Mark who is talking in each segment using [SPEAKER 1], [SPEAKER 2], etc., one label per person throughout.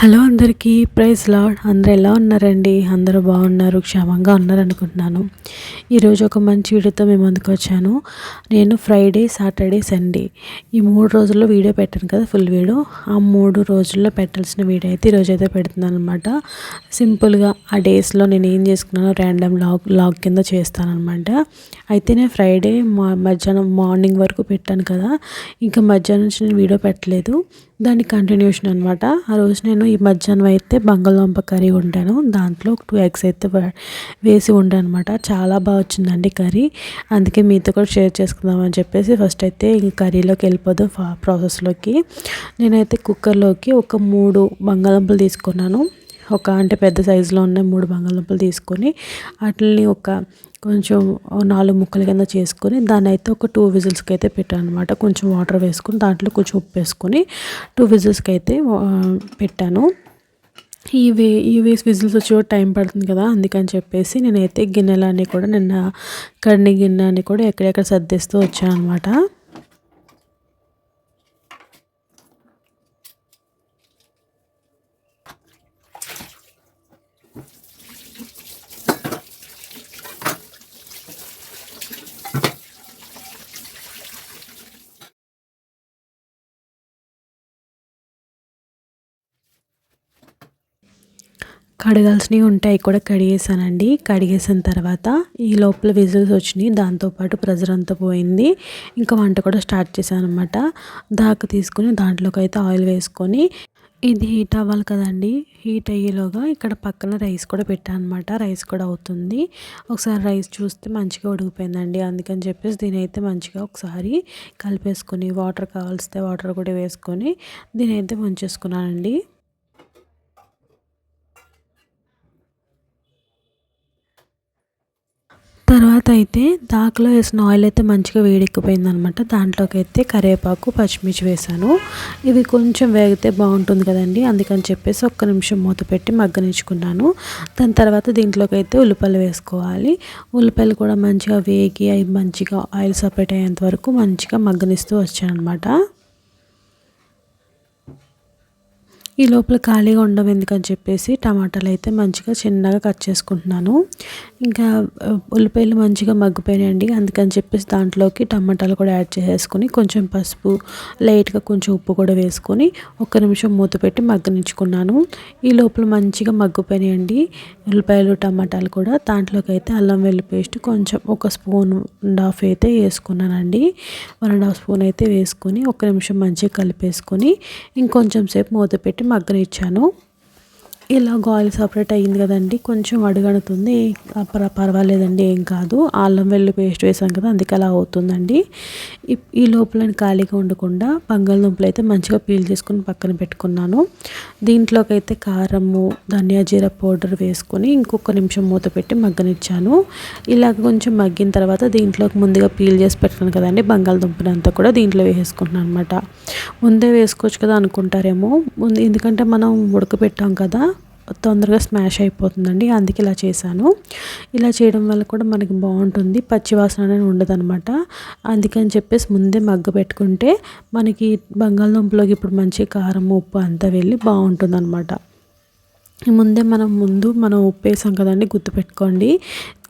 [SPEAKER 1] Hello అందరికీ praise lord. అందరూ ఎలా ఉన్నారండి? అందరూ బాగున్నారు క్షేమంగా ఉన్నారు అనుకుంటున్నాను ఈరోజు ఒక మంచి వీడియోతో మేము అందుకు వచ్చాను. నేను ఫ్రైడే సాటర్డే సండే ఈ మూడు రోజుల్లో వీడియో పెట్టాను కదా ఫుల్ వీడియో. ఆ మూడు రోజుల్లో పెట్టాల్సిన వీడియో అయితే ఈరోజు అయితే పెడుతున్నాను అనమాట సింపుల్గా ఆ డేస్లో నేను ఏం చేసుకున్నానో ర్యాండమ్ లాగ్ లాగ్ కింద చేస్తానమాట అయితే నేను ఫ్రైడే మా మధ్యాహ్నం మార్నింగ్ వరకు పెట్టాను కదా ఇంకా మధ్యాహ్నం నుంచి నేను వీడియో పెట్టలేదు. దాని కంటిన్యూషన్ అనమాట ఆ రోజు నేను ఈ మధ్యాహ్నం అయితే బంగాళదుంప కర్రీ వండాను. దాంట్లో టూ ఎగ్స్ అయితే వేసి వండాను అనమాట చాలా బాగా వచ్చిందండి కర్రీ. అందుకే మీతో కూడా షేర్ చేసుకుందామని చెప్పేసి ఫస్ట్ అయితే ఈ కర్రీలోకి వెళ్ళిపోదు ప్రాసెస్లోకి నేనైతే కుక్కర్లోకి ఒక మూడు బంగాళదుంపలు తీసుకున్నాను. ఒక అంటే పెద్ద సైజులో ఉన్న మూడు బంగాళదుంపలు తీసుకొని వాటిని ఒక కొంచెం నాలుగు ముక్కల కింద చేసుకొని దాన్ని అయితే ఒక టూ విజిల్స్కి అయితే పెట్టాను అనమాట కొంచెం వాటర్ వేసుకొని దాంట్లో కొంచెం ఉప్పు వేసుకొని టూ విజిల్స్కి అయితే పెట్టాను. ఈ వే ఈ విజిల్స్ వచ్చి టైం పడుతుంది కదా అందుకని చెప్పేసి నేనైతే గిన్నెలన్నీ కూడా నిన్న కడిని గిన్నె అని కూడా ఎక్కడెక్కడ సర్దేస్తూ వచ్చాను అనమాట కడగాల్సినవి ఉంటాయి కూడా కడిగేసానండి కడిగేసిన తర్వాత ఈ లోపల విజిల్స్ వచ్చినాయి. దాంతోపాటు ప్రెజర్ అంతా పోయింది. ఇంకా వంట కూడా స్టార్ట్ చేశాను అనమాట దాకా తీసుకుని దాంట్లోకి అయితే ఆయిల్ వేసుకొని ఇది హీట్ అవ్వాలి కదండి. హీట్ అయ్యేలోగా ఇక్కడ పక్కన రైస్ కూడా పెట్టాను అనమాట రైస్ కూడా అవుతుంది. ఒకసారి రైస్ చూస్తే మంచిగా ఉడికిపోయిందండి. అందుకని చెప్పేసి దీని అయితే మంచిగా ఒకసారి కలిపేసుకొని వాటర్ కావాల్సితే వాటర్ కూడా వేసుకొని దీని అయితే ముంచేసుకున్నానండి తర్వాత అయితే దాకలో వేసిన ఆయిల్ అయితే మంచిగా వేడెక్కిపోయింది అనమాట దాంట్లోకి అయితే కరివేపాకు పచ్చిమిర్చి వేసాను ఇవి కొంచెం వేగితే బాగుంటుంది కదండి. అందుకని చెప్పేసి ఒక్క నిమిషం మూత పెట్టి మగ్గనించుకున్నాను దాని తర్వాత దీంట్లోకి అయితే ఉల్లిపాయలు వేసుకోవాలి. ఉల్లిపాయలు కూడా మంచిగా వేగి అవి మంచిగా ఆయిల్ సపరేట్ అయ్యేంత వరకు మంచిగా మగ్గనిస్తూ వచ్చాను అనమాట ఈ లోపల ఖాళీగా ఉండడం ఎందుకని చెప్పేసి టమాటాలు అయితే మంచిగా చిన్నగా కట్ చేసుకుంటున్నాను. ఇంకా ఉల్లిపాయలు మంచిగా మగ్గిపోయినాయండి. అందుకని చెప్పేసి దాంట్లోకి టమాటాలు కూడా యాడ్ చేసేసుకొని కొంచెం పసుపు లైట్గా కొంచెం ఉప్పు కూడా వేసుకొని ఒక్క నిమిషం మూత పెట్టి మగ్గనించుకున్నాను ఈ లోపల మంచిగా మగ్గిపోయినాయండి ఉల్లిపాయలు టమాటాలు కూడా. దాంట్లోకి అయితే అల్లం వెల్లి పేస్ట్ కొంచెం ఒక స్పూన్ అండ్ హాఫ్ అయితే వేసుకున్నానండి. వన్ అండ్ హాఫ్ స్పూన్ అయితే వేసుకొని ఒక నిమిషం మంచిగా కలిపేసుకొని ఇంకొంచెం సేపు మూత పెట్టి పెట్టి మగ్గనిచ్చాను. ఇలా ఆయిల్ సపరేట్ అయ్యింది కదండి కొంచెం అడుగడుతుంది. పర్వాలేదండి ఏం కాదు. అల్లం వెల్లు పేస్ట్ వేసాం కదా అందుకే అలా అవుతుందండి. ఈ లోపల ఖాళీగా ఉండకుండా బంగాళదుంపలు అయితే మంచిగా పీల్ చేసుకుని పక్కన పెట్టుకున్నాను. దీంట్లోకి అయితే కారము ధనియా జీర పౌడర్ వేసుకొని ఇంకొక నిమిషం మూత పెట్టి మగ్గనిచ్చాను. ఇలాగ కొంచెం మగ్గిన తర్వాత దీంట్లోకి ముందుగా పీల్ చేసి పెట్టాను కదండి బంగాళదుంపని అంతా కూడా దీంట్లో వేసుకుంటున్నాను అనమాట ముందే వేసుకోవచ్చు కదా అనుకుంటారేమో. ముందు ఎందుకంటే మనం ఉడకపెట్టాం కదా తొందరగా స్మాష్ అయిపోతుందండి. అందుకే ఇలా చేశాను. ఇలా చేయడం వల్ల కూడా మనకి బాగుంటుంది. పచ్చివాసన అనేది ఉండదు అనమాట అందుకని చెప్పేసి ముందే మగ్గ పెట్టుకుంటే మనకి బంగాళదుంపలోకి ఇప్పుడు మంచి కారం ఉప్పు అంతా వెళ్ళి బాగుంటుంది అనమాట ముందే మనం ముందు మనం ఉప్పు వేసాం కదండి గుర్తుపెట్టుకోండి.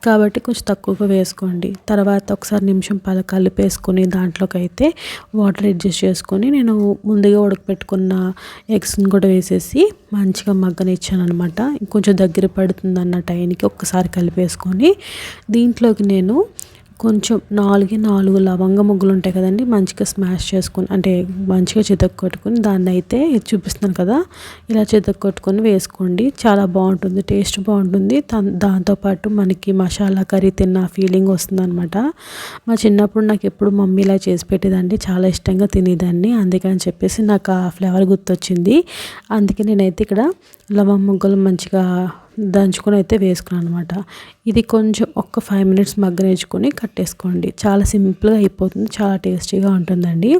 [SPEAKER 1] కాబట్టి కొంచెం తక్కువగా వేసుకోండి. తర్వాత ఒకసారి నిమిషం పద కలిపేసుకొని దాంట్లోకి అయితే వాటర్ అడ్జస్ట్ చేసుకొని నేను ముందుగా ఉడకపెట్టుకున్న ఎగ్స్ని కూడా వేసేసి మంచిగా మగ్గనిచ్చాను అనమాట ఇంకొంచెం దగ్గర పడుతుంది అన్న టైంకి ఒక్కసారి కలిపేసుకొని దీంట్లోకి నేను కొంచెం నాలుగే నాలుగు లవంగ ముగ్గులు ఉంటాయి కదండి మంచిగా స్మాష్ చేసుకొని అంటే మంచిగా చితక్ కొట్టుకొని దాన్ని అయితే చూపిస్తున్నాను కదా ఇలా చితక్ కొట్టుకొని వేసుకోండి. చాలా బాగుంటుంది టేస్ట్ బాగుంటుంది. దాంతోపాటు మనకి మసాలా కర్రీ తిన్న ఫీలింగ్ వస్తుందనమాట మా చిన్నప్పుడు నాకు ఎప్పుడు మమ్మీ ఇలా చేసి పెట్టేదండి చాలా ఇష్టంగా తినేదాన్ని. అందుకని చెప్పేసి నాకు ఆ ఫ్లేవర్ గుర్తొచ్చింది. అందుకే నేనైతే ఇక్కడ లవంగ ముగ్గలు మంచిగా దంచుకొని అయితే వేసుకున్నాను అనమాట ఇది కొంచెం ఒక ఫైవ్ మినిట్స్ మగ్గనేసుకొని కట్టేసుకోండి. చాలా సింపుల్గా అయిపోతుంది చాలా టేస్టీగా ఉంటుందండి.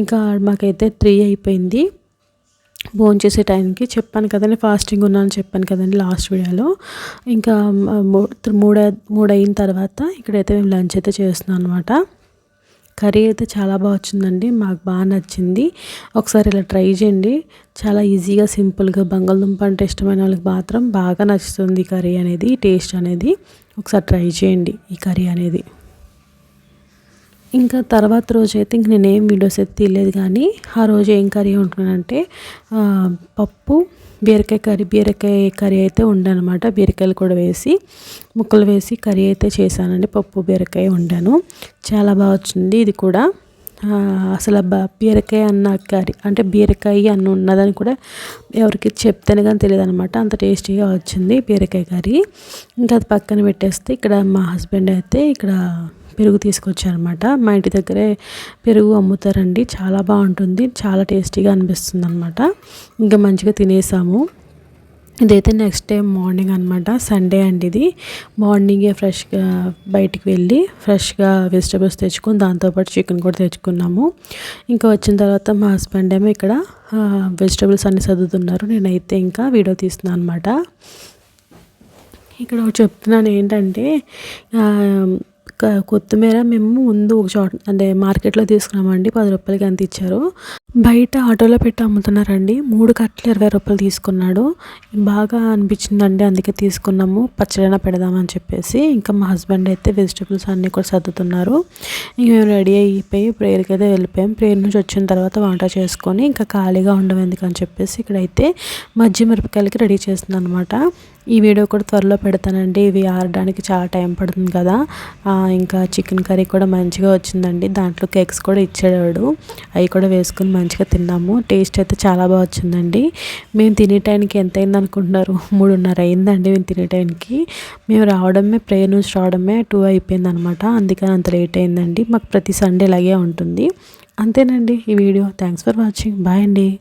[SPEAKER 1] ఇంకా మాకైతే త్రీ అయిపోయింది. భోజనం చేసే టైంకి చెప్పాను కదండి ఫాస్టింగ్ ఉన్నాను చెప్పాను కదండి లాస్ట్ వీడియోలో. ఇంకా మూడు మూడు అయిన తర్వాత ఇక్కడైతే మేము లంచ్ అయితే చేస్తున్నాం అనమాట కర్రీ అయితే చాలా బాగా వచ్చిందండి. మాకు బాగా నచ్చింది. ఒకసారి ఇలా ట్రై చేయండి. చాలా ఈజీగా సింపుల్గా బంగాళదుంప అంటే ఇష్టమైన వాళ్ళకి మాత్రం బాగా నచ్చుతుంది కర్రీ అనేది టేస్ట్ అనేది. ఒకసారి ట్రై చేయండి ఈ కర్రీ అనేది. ఇంకా తర్వాత రోజు అయితే ఇంక నేనేం వీడియోస్ అయితే తీయలేదు కానీ ఆ రోజు ఏం కర్రీ ఉంటున్నానంటే పప్పు బీరకాయ కర్రీ బీరకాయ కర్రీ అయితే ఉండనమాట బీరకాయలు కూడా వేసి ముక్కలు వేసి కర్రీ అయితే చేశానండి. పప్పు బీరకాయ వండాను. చాలా బాగా వచ్చింది ఇది కూడా. అసలు బీరకాయ అన్న కర్రీ అంటే బీరకాయ అన్న ఉన్నదని కూడా ఎవరికి చెప్తేనే కానీ తెలియదు అనమాట అంత టేస్టీగా వచ్చింది బీరకాయ కర్రీ. ఇంకా అది పక్కన పెట్టేస్తే ఇక్కడ మా హస్బెండ్ అయితే ఇక్కడ పెరుగు తీసుకొచ్చారనమాట మా ఇంటి దగ్గరే పెరుగు అమ్ముతారండి. చాలా బాగుంటుంది. చాలా టేస్టీగా అనిపిస్తుంది అనమాట ఇంకా మంచిగా తినేసాము. ఇదైతే నెక్స్ట్ డే మార్నింగ్ అనమాట సండే అండి ఇది. మార్నింగే ఫ్రెష్గా బయటికి వెళ్ళి ఫ్రెష్గా వెజిటబుల్స్ తెచ్చుకొని దాంతోపాటు చికెన్ కూడా తెచ్చుకున్నాము. ఇంకా వచ్చిన తర్వాత మా హస్బెండ్ ఏమో ఇక్కడ వెజిటబుల్స్ అన్ని చదువుతున్నారు నేనైతే ఇంకా వీడియో తీస్తున్నాను అనమాట ఇక్కడ చెప్తున్నాను ఏంటంటే కొత్తిమీర మేము ముందు ఒక చోట అంటే మార్కెట్లో తీసుకున్నామండి పది రూపాయలకి ఎంత ఇచ్చారు. బయట ఆటోలో పెట్టి అమ్ముతున్నారండి. మూడు కట్టలు ఇరవై రూపాయలు తీసుకున్నాడు. బాగా అనిపించిందండి. అందుకే తీసుకున్నాము. పచ్చడైనా పెడదామని చెప్పేసి ఇంకా మా హస్బెండ్ అయితే వెజిటబుల్స్ అన్నీ కూడా సర్దుతున్నారు. ఇంక మేము రెడీ అయిపోయి ప్రేయర్కి అయితే వెళ్ళిపోయాం. ప్రేయర్ నుంచి వచ్చిన తర్వాత వంట చేసుకొని ఇంకా ఖాళీగా ఉండడం ఎందుకని చెప్పేసి ఇక్కడైతే మజ్జి మిరపకాయలకి రెడీ చేస్తుంది అనమాట ఈ వీడియో కూడా త్వరలో పెడతానండి. ఇవి ఆడడానికి చాలా టైం పడుతుంది కదా. ఇంకా చికెన్ కర్రీ కూడా మంచిగా వచ్చిందండి. దాంట్లో కేక్స్ కూడా ఇచ్చాడు అవి కూడా వేసుకుని మంచిగా తిన్నాము. టేస్ట్ అయితే చాలా బాగా వచ్చిందండి. మేము తినే టైంకి ఎంత అయింది అనుకుంటున్నారు మూడున్నర అయిందండి మేము తినే టైంకి. మేము రావడమే ప్రేయర్ నుంచి రావడమే టూ అయిపోయింది అనమాట అందుకని అంత లేట్ అయిందండి. మాకు ప్రతి సండే ఇలాగే ఉంటుంది. అంతేనండి ఈ video. Thanks for watching bye అండి.